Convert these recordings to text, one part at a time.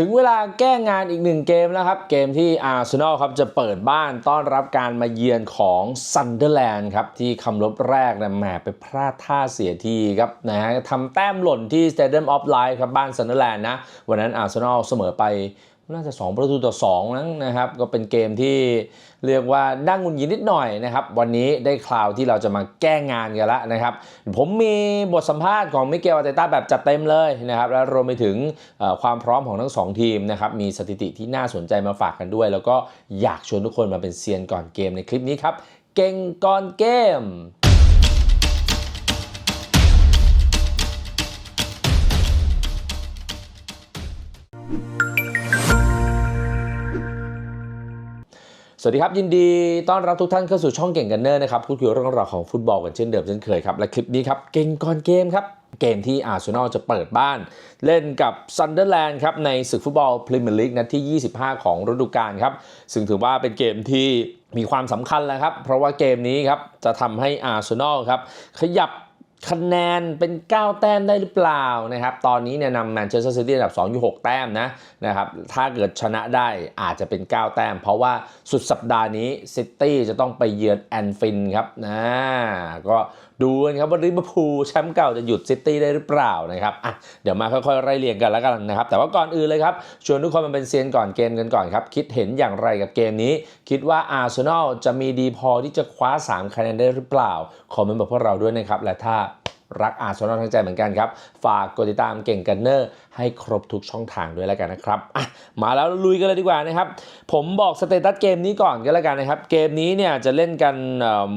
ถึงเวลาแก้งานอีกหนึ่งเกมแล้วครับ เกมที่อาร์เซนอลครับจะเปิดบ้านต้อนรับการมาเยือนของซันเดอร์แลนด์ครับ ที่คำลบแรกนะแหมไปพลาดท่าเสียทีครับนะฮะทำแต้มหล่นที่ Stadium of Light ครับบ้านซันเดอร์แลนด์นะ วันนั้นอาร์เซนอลเสมอไป น่าจะ 2 ประตูต่อ2นั้นนะครับ ก็เป็นเกมที่เรียกว่านั่งงุนยินนิดหน่อยนะครับ วันนี้ได้คราวที่เราจะมาแก้งานกันแล้วนะครับ ผมมีบทสัมภาษณ์ของมิเกลอาเตต้าแบบจัดเต็มเลยนะครับ แล้วรวมไปถึงความพร้อมของทั้งสองทีมนะครับ มีสถิติที่น่าสนใจมาฝากกันด้วย แล้วก็อยากชวนทุกคนมาเป็นเซียนก่อนเกมในคลิปนี้ครับ เก่งก่อนเกมส วัสดีครับ ยินดีต้อนรับทุกท่านเข้าสู่ช่องเก่งกันเนอร์นะครับพูดคุยเรื่องราวของฟุตบอลกันเช่นเดิมเช่นเคยครับ และคลิปนี้ครับเก่งก่อนเกมครับ เกมที่อาร์เซนอลจะเปิดบ้าน เล่นกับซันเดอร์แลนด์ครับ ในศึกฟุตบอลพรีเมียร์ลีกนัดที่ 25 ของฤดูกาลครับ ซึ่งถือว่าเป็นเกมที่มีความสำคัญแล้วครับ เพราะว่าเกมนี้ครับจะทำให้อาร์เซนอลครับขยับ คะแนนเป็น 9 แต้มได้หรือเปล่านะครับ ตอนนี้เนี่ยนำแมนเชสเตอร์ซิตี้อันดับ2อยู่ 6 แต้มนะนะครับ ถ้าเกิดชนะได้อาจจะเป็น 9 แต้ม เพราะว่าสุดสัปดาห์นี้ซิตี้จะต้องไปเยือนแอนฟินครับนะก็ ดูกันครับว่าลิเวอร์พูลแชมป์เก่าจะหยุดซิตี้ได้หรือเปล่านะครับอะเดี๋ยวมาค่อยๆไล่เรียงกันแล้วกันนะครับ แต่ว่าก่อนอื่นเลยครับ ชวนทุกคนมาเป็นเซียนก่อนเกมกันก่อนครับ คิดเห็นอย่างไรกับเกมนี้ คิดว่าอาร์เซนอลจะมีดีพอที่จะคว้า 3 คะแนนได้หรือเปล่า คอมเมนต์บอกพวกเราด้วยนะครับ และถ้า รักอาร์เซนอลทั้งใจเหมือนกันครับ ฝากกดติดตามเก่งกันเนอร์ ให้ครบทุกช่องทางด้วยแล้วกันนะครับอะมาแล้วลุยกันเลยดีกว่านะครับ ผมบอกสเตตัสเกมนี้ก่อนก็แล้วกันนะครับ เกมนี้เนี่ยจะเล่นกัน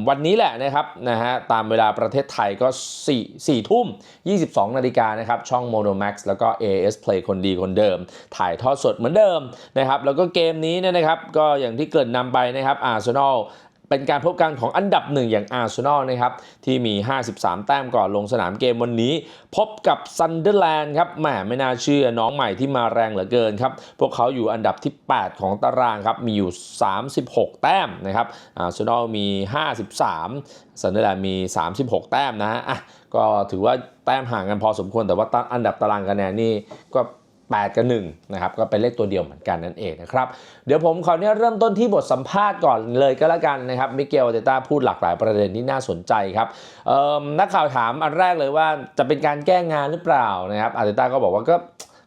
วันนี้แหละนะครับนะฮะตามเวลาประเทศไทยก็4 4ทุ่ม 22 นาฬิกานะครับ ช่อง Mono Max แล้วก็ AS Play คนดีคนเดิม ถ่ายทอดสดเหมือนเดิมนะครับ แล้วก็เกมนี้เนี่ยนะครับ ก็อย่างที่เกิดนำไปนะครับอาร์เซนอล เป็นการพบกันของอันดับหนึ่งอย่างอาร์เซนอลนะครับที่มี 53 แต้มก่อนลงสนามเกมวันนี้ พบกับซันเดอร์แลนด์ครับแหมไม่น่าเชื่อน้องใหม่ที่มาแรงเหลือเกินครับ พวกเขาอยู่อันดับที่ 8 ของตารางครับ มีอยู่ 36 แต้มนะครับอาร์เซนอลมี 53ซันเดอร์แลนด์มี 36 แต้มนะฮะอะก็ถือว่าแต้มห่างกันพอสมควรแต่ว่าอันดับตารางคะแนนนี่ก็ 8 กับ1นะครับก็เป็นเลขตัวเดียวเหมือนกันนั่นเองนะครับเดี๋ยวผมขอเนี่ยเริ่มต้นที่บทสัมภาษณ์ก่อนเลยก็แล้วกันนะครับมิเกลอาร์เตต้าพูดหลากหลายประเด็นที่น่าสนใจครับนักข่าวถามอันแรกเลยว่าจะเป็นการแก้งานหรือเปล่านะครับอาร์เตต้าก็บอกว่าก็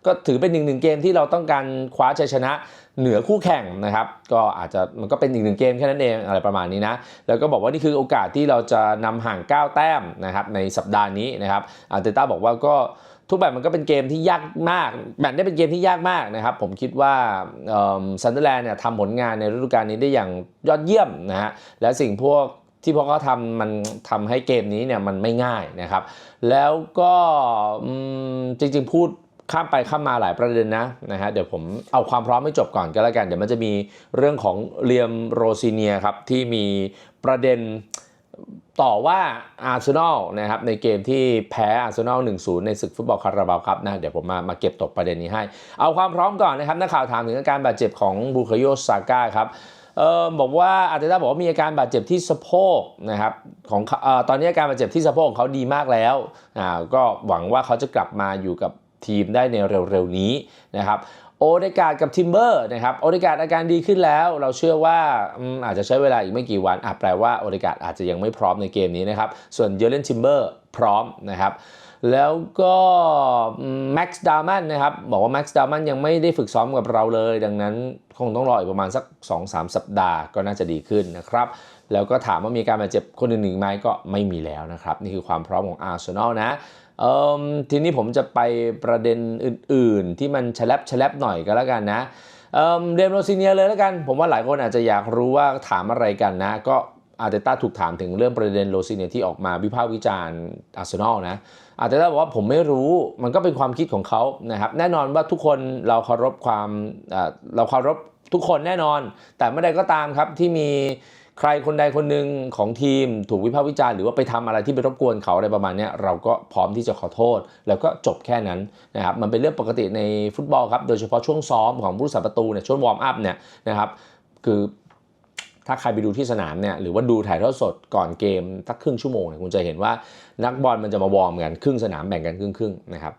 ก็ถือเป็นหนึ่งหนึ่งเกมที่เราต้องการคว้าชัยชนะเหนือคู่แข่งนะครับ ก็อาจจะมันก็เป็นอีกหนึ่งเกมแค่นั้นเองอะไรประมาณนี้นะ แล้วก็บอกว่านี่คือโอกาสที่เราจะนำห่าง 9 แต้มนะครับในสัปดาห์นี้นะครับอาร์เตต้าบอกว่าก็ ทุกแบบมันก็เป็นเกมที่ยากมากแมตช์นี้เป็นเกมที่ยากมากนะครับ ผมคิดว่าซันเดอร์แลนด์เนี่ยทำผลงานในฤดูกาลนี้ได้อย่างยอดเยี่ยมนะฮะและสิ่งพวกที่พวกเขาทำมันทำให้เกมนี้เนี่ยมันไม่ง่ายนะครับ แล้วก็จริงๆพูดข้ามไปข้ามมาหลายประเด็นนะนะฮะเดี๋ยวผมเอาความพร้อมให้จบก่อนก็แล้วกัน เดี๋ยวมันจะมีเรื่องของเลียมโรซิเนียครับที่มีประเด็น ต่อว่าอาร์เซนอลนะครับในเกมที่แพ้อาร์เซนอล1-0 ในศึกฟุตบอลคาราบาวครับนะเดี๋ยวผมมามาเก็บตกประเด็นนี้ให้ เอาความพร้อมก่อนนะครับนักข่าวถามถึงอาการบาดเจ็บของบูคาโยซาก้าครับเออบอกว่าอาร์เตต้าบอกว่ามีอาการบาดเจ็บที่สะโพกนะครับของเออตอนนี้อาการบาดเจ็บที่สะโพกเขาดีมากแล้วอ่าก็หวังว่าเขาจะกลับมาอยู่กับทีมได้ในเร็วๆนี้นะครับ โอเดการ์ดกับทิมเบอร์นะครับโอเดการ์ดอาการดีขึ้นแล้ว เราเชื่อว่าอาจจะใช้เวลาอีกไม่กี่วันอะแปลว่าโอเดการ์ดอาจจะยังไม่พร้อมในเกมนี้นะครับ ส่วนเยเลนทิมเบอร์พร้อมนะครับแล้วก็แม็กซ์ดามันนะครับบอกว่าแม็กซ์ดามันยังไม่ได้ฝึกซ้อมกับเราเลย ดังนั้นคงต้องรออีกประมาณสัก 2-3 สัปดาห์ก็น่าจะดีขึ้นนะครับแล้วก็ถามว่ามีการบาดเจ็บคนอื่นๆไหมก็ไม่มีแล้วนะครับ นี่คือความพร้อมของอาร์เซนอลนะ ทีนี้ผมจะไปประเด็นอื่น ๆ ที่มันแฉลบแฉลบหน่อยก็แล้วกันนะเอิ่มเดมโรซิเนียเลยแล้วกัน ผมว่าหลายคนอาจจะอยากรู้ว่าถามอะไรกันนะ ก็อาร์เตต้าถูกถามถึงเรื่องประเด็นโรซิเนียที่ออกมาวิพากษ์วิจารณ์อาร์เซนอลนะอาร์เตต้าบอกว่าผมไม่รู้มันก็เป็นความคิดของเขานะครับ แน่นอนว่าทุกคนเราเคารพความเอ่อเราเคารพทุกคนแน่นอน แต่เมื่อใดก็ตามครับที่มี ใครคนใดคนหนึ่งของทีมถูกวิพากษ์วิจารณ์หรือว่าไปทำอะไรที่ไปรบกวนเขาอะไรประมาณนี้เราก็พร้อมที่จะขอโทษ แล้วก็จบแค่นั้นนะครับมันเป็นเรื่องปกติในฟุตบอลครับโดยเฉพาะช่วงซ้อมของผู้รักษาประตูเนี่ยช่วงวอร์มอัพเนี่ยนะครับคือถ้าใครไปดูที่สนามเนี่ยหรือว่าดูถ่ายทอดสดก่อนเกมสักครึ่งชั่วโมงเนี่ยคุณจะเห็นว่านักบอลมันจะมาวอร์มกันครึ่งสนามแบ่งกันครึ่งๆนะครับ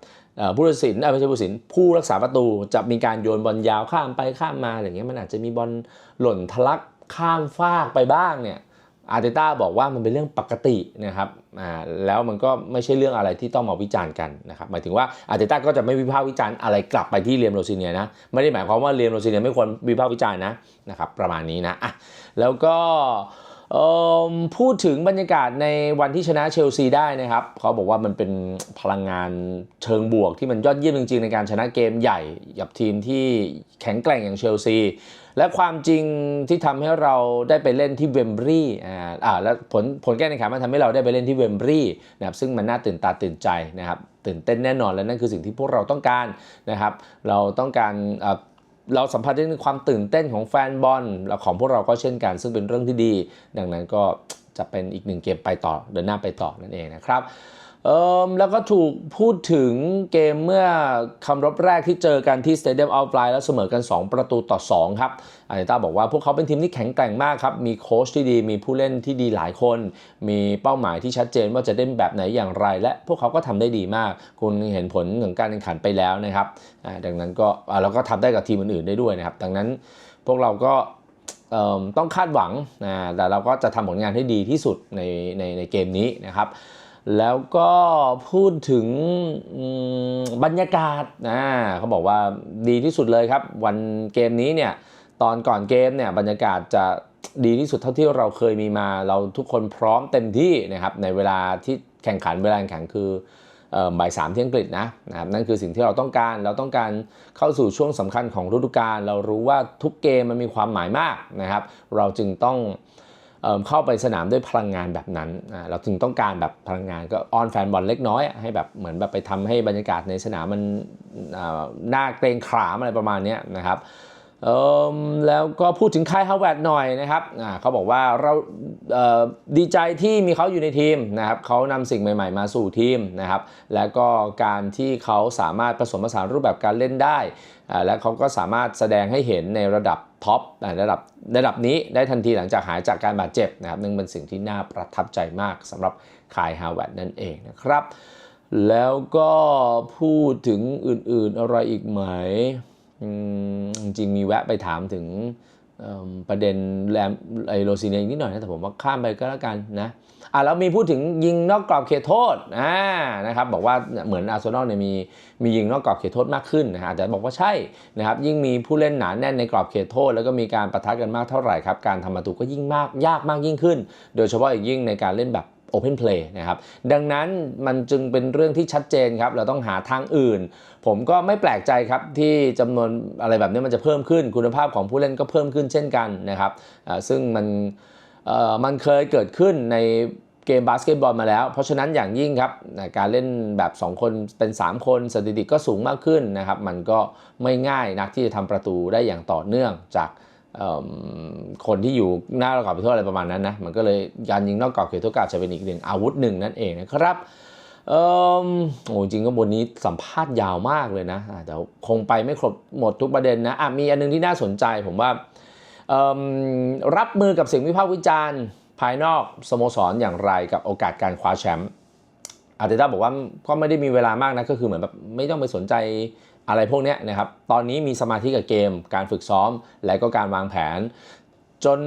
ผู้ตัดสินไม่ใช่ผู้ตัดสินผู้รักษาประตูจะมีการโยนบอลยาวข้ามไปข้ามมาอย่างเงี้ยมันอาจจะมีบอลหล่นทะลัก ข้ามฟากไปบ้างเนี่ยอาร์เตต้าบอกว่ามันเป็นเรื่องปกตินะครับอ่าแล้วมันก็ไม่ใช่เรื่องอะไรที่ต้องมาวิจารณ์กันนะครับหมายถึงว่าอาร์เตต้าก็จะไม่วิพากษ์วิจารณ์อะไรกลับไปที่เรียมโรซิเนียนะไม่ได้หมายความว่าเรียมโรซิเนียไม่ควรวิพากษ์วิจารณ์นะนะครับประมาณนี้นะอะแล้วก็พูดถึงบรรยากาศในวันที่ชนะเชลซีได้นะครับเขาบอกว่ามันเป็นพลังงานเชิงบวกที่มันยอดเยี่ยมจริงๆ ในการชนะเกมใหญ่กับทีมที่แข็งแกร่งอย่างเชลซี และความจริงที่ทำให้เราได้ไปเล่นที่เวมบรีอ่าอ่าแล้วผลผลการแข่งขันมันทำให้เราได้ไปเล่นที่เวมบรีนะครับซึ่งมันน่าตื่นตาตื่นใจนะครับตื่นเต้นแน่นอนและนั่นคือสิ่งที่พวกเราต้องการนะครับ เราต้องการเอ่อเราสัมผัสได้ถึงความตื่นเต้นของแฟนบอลและของพวกเราก็เช่นกัน ซึ่งเป็นเรื่องที่ดี ดังนั้นก็จะเป็นอีกหนึ่งเกมไปต่อเดินหน้าไปต่อนั่นเองนะครับ เอิมแล้วก็ถูกพูดถึงเกมเมื่อคำรบแรกที่เจอกันที่ Stadium of Light แล้วเสมอกัน 2 ประตูต่อ 2 ครับอาร์เตต้าบอกว่าพวกเขาเป็นทีมที่แข็งแกร่งมากครับ มีโค้ชที่ดี มีผู้เล่นที่ดีหลายคน มีเป้าหมายที่ชัดเจนว่าจะเล่นแบบไหนอย่างไร และพวกเขาก็ทำได้ดีมาก คุณเห็นผลของการแข่งขันไปแล้วนะครับดังนั้นก็อ่าก็ทำได้กับทีมอื่นๆได้ด้วยนะครับ ดังนั้นพวกเราก็ต้องคาดหวังนะแต่เราก็จะทำผลงานให้ดีที่สุดในในในเกมนี้นะครับ แล้วก็พูดถึงบรรยากาศนะเขาบอกว่าดีที่สุดเลยครับ วันเกมนี้เนี่ยตอนก่อนเกมเนี่ยบรรยากาศจะดีที่สุดเท่าที่เราเคยมีมา เราทุกคนพร้อมเต็มที่นะครับในเวลาที่แข่งขันเวลาแข่งขันคือบ่ายสามที่อังกฤษนะนะครับนั่นคือสิ่งที่เราต้องการเราต้องการเข้าสู่ช่วงสำคัญของฤดูกาลเรารู้ว่าทุกเกมมันมีความหมายมากนะครับ เราจึงต้อง เข้าไปสนามด้วยพลังงานแบบนั้น เราจึงต้องการแบบพลังงานก็ออนแฟนบอลเล็กน้อยให้แบบเหมือนแบบไปทำให้บรรยากาศในสนามมันน่าเกรงขามอะไรประมาณนี้นะครับแล้วก็พูดถึงค่ายฮาวเวิร์ดหน่อยนะครับเขาบอกว่าเราเดีใจที่มีเขาอยู่ในทีมนะครับเขานำสิ่งใหม่ๆ มาสู่ทีมนะครับ แล้วก็การที่เขาสามารถผสมผสานรูปแบบการเล่นได้ และเขาก็สามารถแสดงให้เห็นในระดับ ท็อประดับระดับนี้ได้ทันทีหลังจากหายจากการบาดเจ็บนะครับนึ่งเป็นสิ่งที่น่าประทับใจมากสำหรับคายฮาวเวิร์ดนั่นเองนะครับ แล้วก็พูดถึงอื่นๆอะไรอีกไหมจริงมีแวะไปถามถึงประเด็นแรมไอโรซิเนียนิดหน่อยนะแต่ผมว่าข้ามไปก็แล้วกันนะ อะแล้วมีพูดถึงยิงนอกกรอบเขตโทษอ่านะครับบอกว่าเหมือนอาร์เซนอลเนี่ยมีมียิงนอกกรอบเขตโทษมากขึ้นนะฮะแต่บอกว่าใช่นะครับยิ่งมีผู้เล่นหนาแน่นในกรอบเขตโทษ แล้วก็มีการปะทะกันมากเท่าไหร่ครับการทำประตูก็ยิ่งมากยากมากยิ่งขึ้น โดยเฉพาะอีกยิ่งในการเล่นแบบ Open Play นะครับ ดังนั้นมันจึงเป็นเรื่องที่ชัดเจนครับ เราต้องหาทางอื่น ผมก็ไม่แปลกใจครับ ที่จำนวนอะไรแบบนี้มันจะเพิ่มขึ้น คุณภาพของผู้เล่นก็เพิ่มขึ้นเช่นกันนะครับอ่าซึ่งมัน มันเคยเกิดขึ้นในเกมบาสเกตบอลมาแล้ว เพราะฉะนั้นอย่างยิ่งครับการเล่นแบบ 2 คนเป็น 3 คนสถิติก็สูงมากขึ้นนะครับ มันก็ไม่ง่ายนักที่จะทำประตูได้อย่างต่อเนื่องจากคนที่อยู่หน้ากรอบเขตโทษอะไรประมาณนั้นนะ มันก็เลยการยิงนอกกรอบเขตโทษกาจจะเป็นอีกหนึ่งอาวุธหนึ่งนั่นเองนะครับเออโอ้จริงก็บนนี้สัมภาษณ์ยาวมากเลยนะอ่คงไปไม่ครบหมดทุกประเด็นนะะมีอันนึงที่น่าสนใจผมว่า รับมือกับเสียงวิพากษ์วิจารณ์ ภายนอกสโมสรอย่างไรกับโอกาสการคว้าแชมป์อาร์เตต้าบอกว่าก็ไม่ได้มีเวลามากนะก็คือเหมือนแบบไม่ต้องไปสนใจอะไรพวกนี้นะครับ ตอนนี้มีสมาธิกับเกม การฝึกซ้อม และก็การวางแผน จน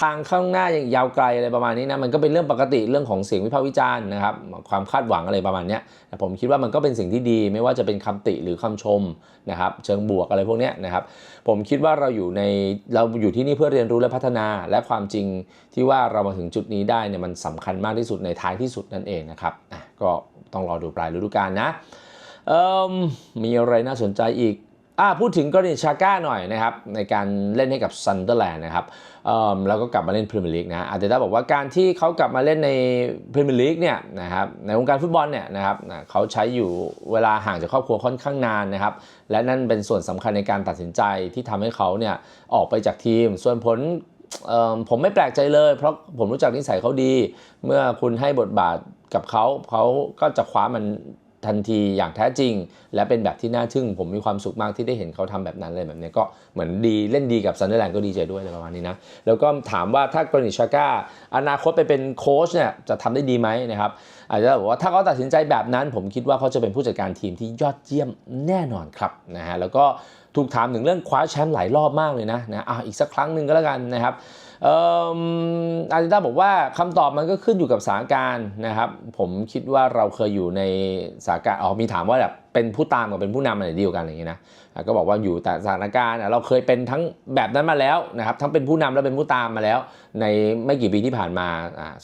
ทางข้างหน้ายังยาวไกลอะไรประมาณนี้นะมันก็เป็นเรื่องปกติเรื่องของเสียงวิพากษ์วิจารณ์นะครับความคาดหวังอะไรประมาณนี้แต่ผมคิดว่ามันก็เป็นสิ่งที่ดี ไม่ว่าจะเป็นคำติหรือคำชมนะครับเชิงบวกอะไรพวกนี้นะครับผมคิดว่าเราอยู่ในเราอยู่ที่นี่เพื่อเรียนรู้และพัฒนา และความจริงที่ว่าเรามาถึงจุดนี้ได้เนี่ยมันสำคัญมากที่สุดในท้ายที่สุดนั่นเองนะครับอะก็ต้องรอดูปลายฤดูกาลนะเออมมีอะไรน่าสนใจอีก พูดถึงกรณีชาก้าหน่อยนะครับในการเล่นให้กับซันเดอร์แลนด์นะครับเอิ่มแล้วก็กลับมาเล่นพรีเมียร์ลีกนะอาร์เตต้าบอกว่าการที่เขากลับมาเล่นในพรีเมียร์ลีกเนี่ยนะครับในวงการฟุตบอลเนี่ยนะครับเขาใช้อยู่เวลาห่างจากครอบครัวค่อนข้างนานนะครับและนั่นเป็นส่วนสำคัญในการตัดสินใจที่ทำให้เขาเนี่ยออกไปจากทีม ส่วนผลผมไม่แปลกใจเลย เพราะผมรู้จักนิสัยเขาดี เมื่อคุณให้บทบาทกับเขาเขาก็จะคว้ามัน ทันทีอย่างแท้จริง และเป็นแบบที่น่าทึ่ง ผมมีความสุขมากที่ได้เห็นเขาทำแบบนั้นเลยแบบนี้ก็เหมือนดีเล่นดีกับซันเดอร์แลนด์ก็ดีใจด้วยอะไรประมาณนี้นะ แล้วก็ถามว่าถ้ากรณีชาก้าอนาคตไปเป็นโค้ชเนี่ยจะทำได้ดีไหมนะครับอาจจะบอกว่าถ้าเขาตัดสินใจแบบนั้น ผมคิดว่าเขาจะเป็นผู้จัดการทีมที่ยอดเยี่ยมแน่นอนครับนะฮะแล้วก็ถูกถามถึงเรื่องคว้าแชมป์หลายรอบมากเลยนะนะอะอีกสักครั้งหนึ่งก็แล้วกันนะครับ อ่ออาริต้าบอกว่าคำตอบมันก็ขึ้นอยู่กับสถานการณ์นะครับ ผมคิดว่าเราเคยอยู่ในสถานการณ์อ๋อมีถามว่าแบบเป็นผู้ตามกับเป็นผู้นำอะไรดีกว่ากันอะไรอย่างนี้นะก็บอกว่าอยู่แต่สถานการณ์เราเคยเป็นทั้งแบบนั้นมาแล้วนะครับทั้งเป็นผู้นำและเป็นผู้ตามมาแล้ว ในไม่กี่ปีที่ผ่านมา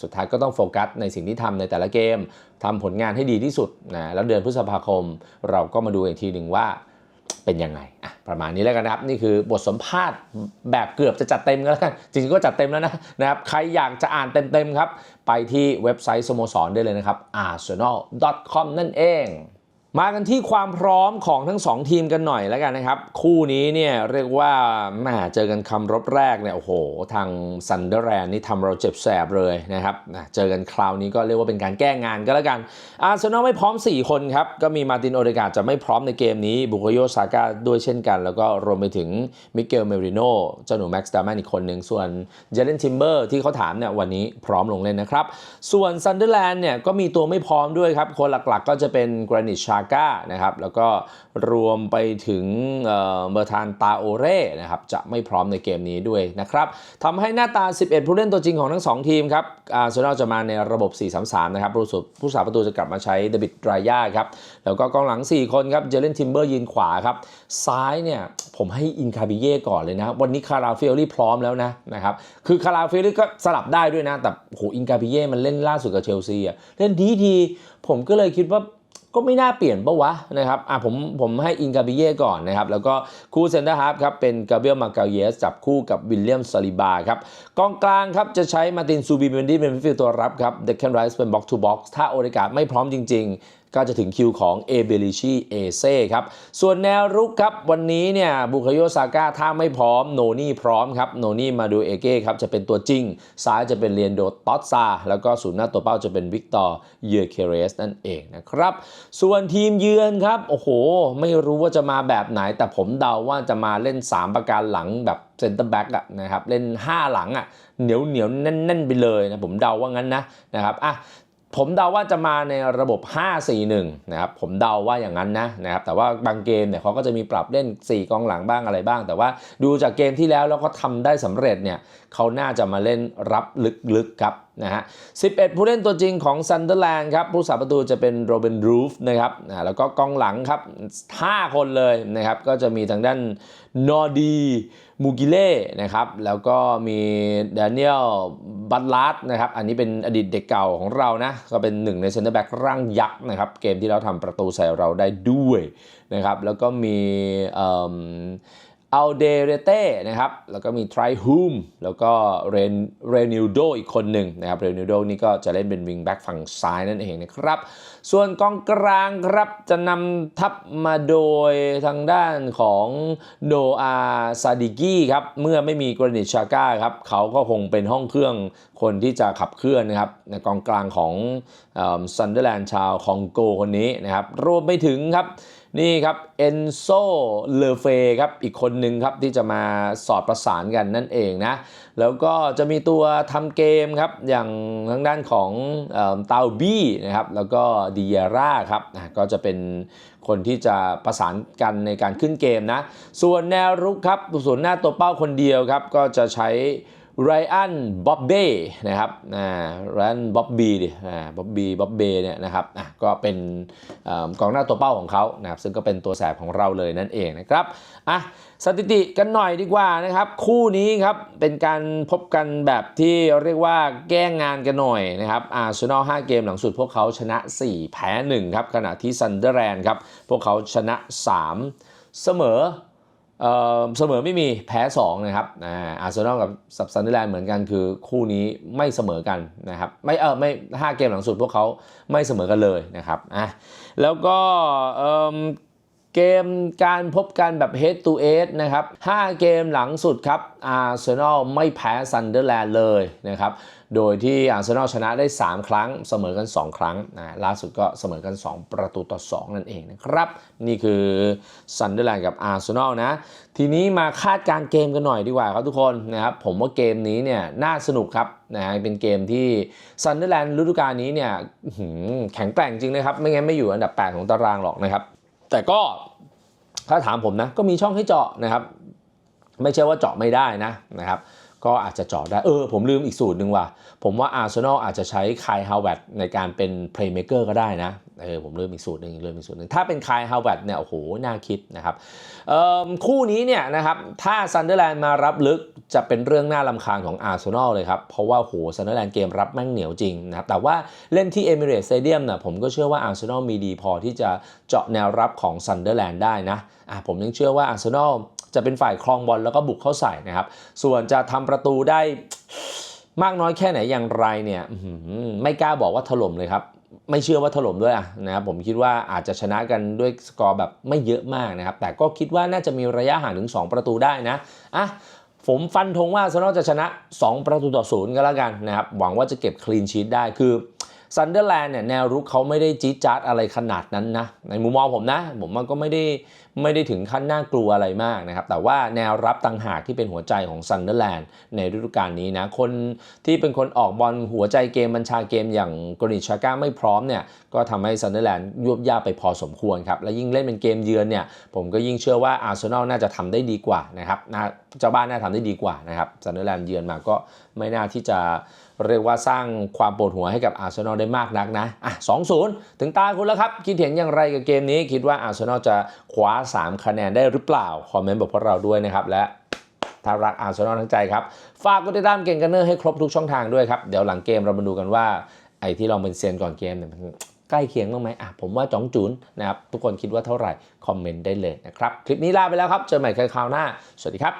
สุดท้ายก็ต้องโฟกัสในสิ่งที่ทำในแต่ละเกมทำผลงานให้ดีที่สุดนะแล้วเดือนพฤษภาคม เราก็มาดูอีกทีหนึ่งว่า เป็นยังไงอะประมาณนี้แล้วกันนะครับ นี่คือบทสัมภาษณ์แบบเกือบจะจัดเต็มก็แล้วกันจริงๆก็จัดเต็มแล้วนะนะครับใครอยากจะอ่านเต็มๆครับ ไปที่เว็บไซต์สโมสรได้เลยนะครับ arsenal.com นั่นเอง มากันที่ความพร้อมของทั้ง 2 ทีมกันหน่อยแล้วกันนะครับ คู่นี้เนี่ยเรียกว่าแหมเจอกันคำรบแรกเนี่ยโอ้โห ทางซันเดอร์แลนด์นี่ทำเราเจ็บแสบเลยนะครับนะเจอกันคราวนี้ก็เรียกว่าเป็นการแก้งานก็แล้วกันอาร์เซนอลไม่พร้อม 4 คนครับ ก็มีมาตินโอเดกาจะไม่พร้อมในเกมนี้ บุคโยซาก้าด้วยเช่นกัน แล้วก็รวมไปถึงมิเกลเมริโนเจ้าหนูแม็กซ์ดาแมนอีกคนหนึ่งส่วนเจเลนทิมเบอร์ที่เขาถามเนี่ยวันนี้พร้อมลงเล่นนะครับส่วนซันเดอร์แลนด์เนี่ยก็มีตัวไม่พร้อมด้วยครับคนหลักๆ ก็จะเป็นกรานิชชาก้านะครับแล้วก็รวมไปถึงเอ่อเบอร์ทานตาโอเร่นะครับจะไม่พร้อมในเกมนี้ด้วยนะครับทำให้หน้าตา 11 ผู้เล่นตัวจริงของทั้ง 2 ทีมครับอาร์เซนอลจะมาในระบบ 4-3-3 นะครับผู้สุผู้สาประตูจะกลับมาใช้เดวิดดรายาครับแล้วก็กองหลัง 4 คนครับเจเลนทิมเบอร์ยืนขวาครับซ้ายเนี่ยผมให้อินคาบิเย่ก่อนเลยนะ วันนี้คาราเฟลลี่พร้อมแล้วนะนะครับคือคาราเฟลลี่ก็สลับได้ด้วยนะ แต่โหอินคาบิเย่มันเล่นล่าสุดกับเชลซีอะเล่นดีดีผมก็เลยคิดว่า ก็ไม่น่าเปลี่ยนปะวะนะครับอะผมผมให้อินกาบิเย่ก่อนนะครับ แล้วก็คู่เซนเตอร์ฮาร์ฟครับเป็นกาเบรียลมาเกลเยสจับคู่กับวิลเลียมซาลิบาครับกองกลางครับจะใช้มาตินซูบิเบนดี้เป็นฟิลตัวรับครับเดคแคนไรส์เป็นบ็อกทูบ็อกซ์ถ้าโอเดกาไม่พร้อมจริง ๆ ก็จะถึงคิวของเอเบลิชีเอเซ่ครับ ส่วนแนวรุกครับ วันนี้เนี่ยบุคโยซาก้าถ้าไม่พร้อมโนนี่พร้อมครับ โนนี่มาดูเอเก้ครับ จะเป็นตัวจริง ซ้ายจะเป็นเรียนโดตอสซา แล้วก็ศูนย์หน้าตัวเป้าจะเป็นวิกตอร์เยเคเรสนั่นเองนะครับ ส่วนทีมเยือนครับ โอ้โห ไม่รู้ว่าจะมาแบบไหน แต่ผมเดาว่าจะมาเล่น 3 ประการหลังแบบเซนเตอร์แบ็กอะนะครับเล่น 5 หลังอะเหนียวเหนียวแน่น ๆ ไปเลยนะผมเดาว่างั้นนะนะครับอะ ผมเดาว่าจะมาในระบบ 5-4-1 นะครับ ผมเดาว่าอย่างนั้นนะนะครับ แต่ว่าบางเกมเนี่ยเขาก็จะมีปรับเล่น 4 กองหลังบ้างอะไรบ้าง แต่ว่าดูจากเกมที่แล้วแล้วก็ทำได้สำเร็จเนี่ยเขาน่าจะมาเล่นรับลึกๆครับ นะฮะ 11 ผู้เล่นตัวจริงของซันเดอร์แลนด์ครับ ผู้สาประตูจะเป็นโรเบนรูฟนะครับอ่าแล้วก็กองหลังครับ 5 คนเลยนะครับ ก็จะมีทางด้านนอร์ดีมูกิเล่นะครับ แล้วก็มีดานิเอลบัตลัสนะครับ อันนี้เป็นอดีตเด็กเก่าของเรานะ ก็เป็นหนึ่งในเซนเตอร์แบ็กร่างยักษ์นะครับ เกมที่เราทำประตูใส่เราได้ด้วยนะครับ แล้วก็มีอั ลเดเรเต้นะครับ แล้วก็มีไทรฮูมแล้วก็เรนเรนิวโดอีกคนหนึ่งนะครับ เรนิวโดนี่ก็จะเล่นเป็นวิงแบ็กฝั่งซ้ายนั่นเองนะครับ ส่วนกองกลางครับจะนำทัพมาโดยทางด้านของโนอาซาดิกี้ครับ เมื่อไม่มีกรณิชาก้าครับ เขาก็คงเป็นห้องเครื่องคนที่จะขับเคลื่อนนะครับในกองกลางของซันเดอร์แลนด์ชาวคองโกคนนี้นะครับ รวมไปถึงครับ นี่ครับเอนโซเลเฟครับอีกคนหนึ่งครับที่จะมาสอดประสานกันนั่นเองนะ แล้วก็จะมีตัวทำเกมครับ อย่างทางด้านของเตาบี้นะครับแล้วก็ดิเยร่าครับก็จะเป็นคนที่จะประสานกันในการขึ้นเกมนะ ส่วนแนวรุกครับส่วนหน้าตัวเป้าคนเดียวครับ ก็จะใช้ ไรอันบ๊อบเบ้นะครับอ่าไรอันบ๊อบบีดิอ่าบ๊อบบีบ๊อบเบ้เนี่ยนะครับอะก็เป็นอกองหน้าตัวเป้าของเขานะครับซึ่งก็เป็นตัวแสบของเราเลยนั่นเองนะครับอะสถิติกันหน่อยดีกว่านะครับ คู่นี้ครับเป็นการพบกันแบบที่เรียกว่าแก้งงานกันหน่อยนะครับอาร์เซนอล5เกมหลังสุดพวกเขาชนะ 4 แพ้ 1 ครับ ขณะที่ซันเดอร์แลนด์ครับ พวกเขาชนะ 3 เสมอ เสมอไม่มีแพ้ 2 นะครับอาร์เซนอลกับซับซันเดอร์แลนด์เหมือนกันคือคู่นี้ไม่เสมอกันนะครับไม่เออไม่ห้าเกมหลังสุดพวกเขาไม่เสมอกันเลยนะครับอะแล้วก็เเกมการพบกันแบบ head to head นะครับ 5 เกมหลังสุดครับอาร์เซนอลไม่แพ้ซันเดอร์แลนด์เลยนะครับ โดยที่อาร์เซนอลชนะได้ 3 ครั้งเสมอกัน 2 ครั้งนะล่าสุดก็เสมอกัน 2 ประตูต่อ 2 นั่นเองนะครับ นี่คือซันเดอร์แลนด์กับอาร์เซนอลนะ ทีนี้มาคาดการเกมกันหน่อยดีกว่าครับทุกคนนะครับผมว่าเกมนี้เนี่ยน่าสนุกครับนะเป็นเกมที่ซันเดอร์แลนด์ฤดูกาลนี้เนี่ยแข็งแกร่งจริงนะครับ ไม่งั้นไม่อยู่อันดับ 8 ของตารางหรอกนะครับ แต่ก็ถ้าถามผมนะก็มีช่องให้เจาะนะครับ ไม่ใช่ว่าเจาะไม่ได้นะนะครับ ก็อาจจะเจาะได้เออ ผมลืมอีกสูตรหนึ่งว่ะ ผมว่าอาร์เซนอลอาจจะใช้คายฮาวเวตในการเป็นเพลย์เม k เกอร์ก็ได้นะเออผมลืมอีกสูตรหนึ่งลืมอีกสูตรหนึ่งถ้าเป็นคายฮาวเวตเนี่ยโอ้โหน่าคิดนะครับเออคู่นี้เนี่ยนะครับถ้าซันเดอร์แลนด์มารับลึกจะเป็นเรื่องน่าลำคาญของอาร์เซนอลเลยครับ เพราะว่าโหซันเดอร์แลนด์เกมรับแม่งเหนียวจริงนะครับแต่ว่าเล่นที่เอมิเรตสเตเดียมน่ะผมก็เชื่อว่าอาร์เซนอลมีดีพอที่จะเจาะแนวรับของซันเดอร์แลนด์ได้นะ ผมยังเชื่อว่าอาร์เซนอลจะเป็นฝ่ายครองบอลแล้วก็บุกเข้าใส่นะครับ ส่วนจะทำประตูได้มากน้อยแค่ไหนอย่างไรเนี่ยไม่กล้าบอกว่าถล่มเลยครับ ไม่เชื่อว่าถล่มด้วยะนะครับผมคิดว่าอาจจะชนะกันด้วยสกอร์แบบไม่เยอะมากนะครับ แต่ก็คิดว่าน่าจะมีระยะห่างถึง 2 ประตูได้นะอะผมฟันธงว่าอาร์เซนอลจะชนะ 2 ประตูต่อศูนย์ก็แล้วกันนะครับ หวังว่าจะเก็บคลีนชีตได้คือซันเดอร์แลนด์เนี่ยแนวรุกเขาไม่ได้จี๊ดจ๊าดอะไรขนาดนั้นนะ ในมุมมองผมนะ ผมมันก็ไม่ได้ ไม่ได้ถึงขั้นน่ากลัวอะไรมากนะครับ แต่ว่าแนวรับต่างหากที่เป็นหัวใจของซันเดอร์แลนด์ในฤดูกาลนี้นะ คนที่เป็นคนออกบอลหัวใจเกมบัญชาเกมอย่างกริชาก้าไม่พร้อมเนี่ย ก็ทำให้ซันเดอร์แลนด์ยวบยาไปพอสมควรครับ และยิ่งเล่นเป็นเกมเยือนเนี่ย ผมก็ยิ่งเชื่อว่าอาร์เซนอลน่าจะทำได้ดีกว่านะครับน่าเจ้าบ้านน่าทำได้ดีกว่านะครับซันเดอร์แลนด์เยือนมาก็ไม่น่าที่จะเรียกว่าสร้างความปวดหัวให้กับอาร์เซนอลได้มากนักนะอะ2-0ถึงตาคุณแล้วครับ คิดเห็นอย่างไรกับเกมนี้ คิดว่าอาร์เซนอลจะคว้า3 คะแนนได้หรือเปล่า คอมเมนต์บอกพวกเราด้วยนะครับ และถ้ารักอาร์เซนอลทั้งใจครับ ฝากกดติดตามเก่งกันเนอร์ให้ครบทุกช่องทางด้วยครับ เดี๋ยวหลังเกมเรามาดูกันว่า ไอ้ที่เราเป็นเซียนก่อนเกมเนี่ยมันใกล้เคียงบ้างไหมอะผมว่าจ้องจุนนะครับ ทุกคนคิดว่าเท่าไหร่ คอมเมนต์ได้เลยนะครับ คลิปนี้ลาไปแล้วครับ เจอใหม่คราวหน้า สวัสดีครับ